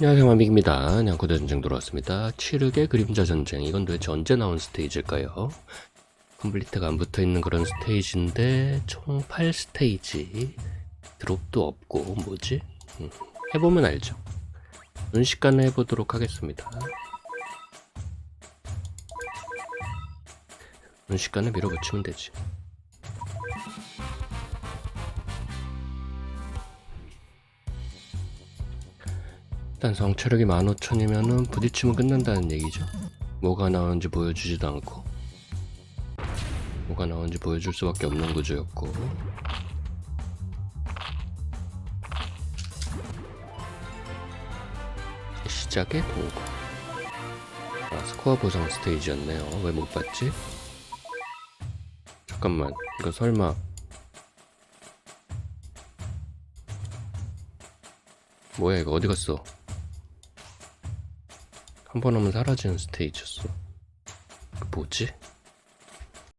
안녕하세요 마믹입니다. 냥코대 전쟁 돌아왔습니다. 치르게 그림자 전쟁 이건 도대체 언제 나온 스테이지일까요? 컴플리트가 안 붙어있는 그런 스테이지인데 총 8스테이지 드롭도 없고 뭐지? 음, 해보면 알죠. 순식간에 해보도록 하겠습니다. 순식간에 밀어붙이면 되지. 일단 성체력이 15,000이면은 부딪히면 끝난다는 얘기죠. 뭐가 나오는지 보여주지도 않고 뭐가 나오는지 보여줄 수밖에 없는 구조였고 시작의 통과 아 스코어 보상 스테이지였네요 왜 못 봤지? 잠깐만 이거 설마 뭐야 이거 어디 갔어? 한 번 하면 사라지는 스테이지였어. 그 뭐지?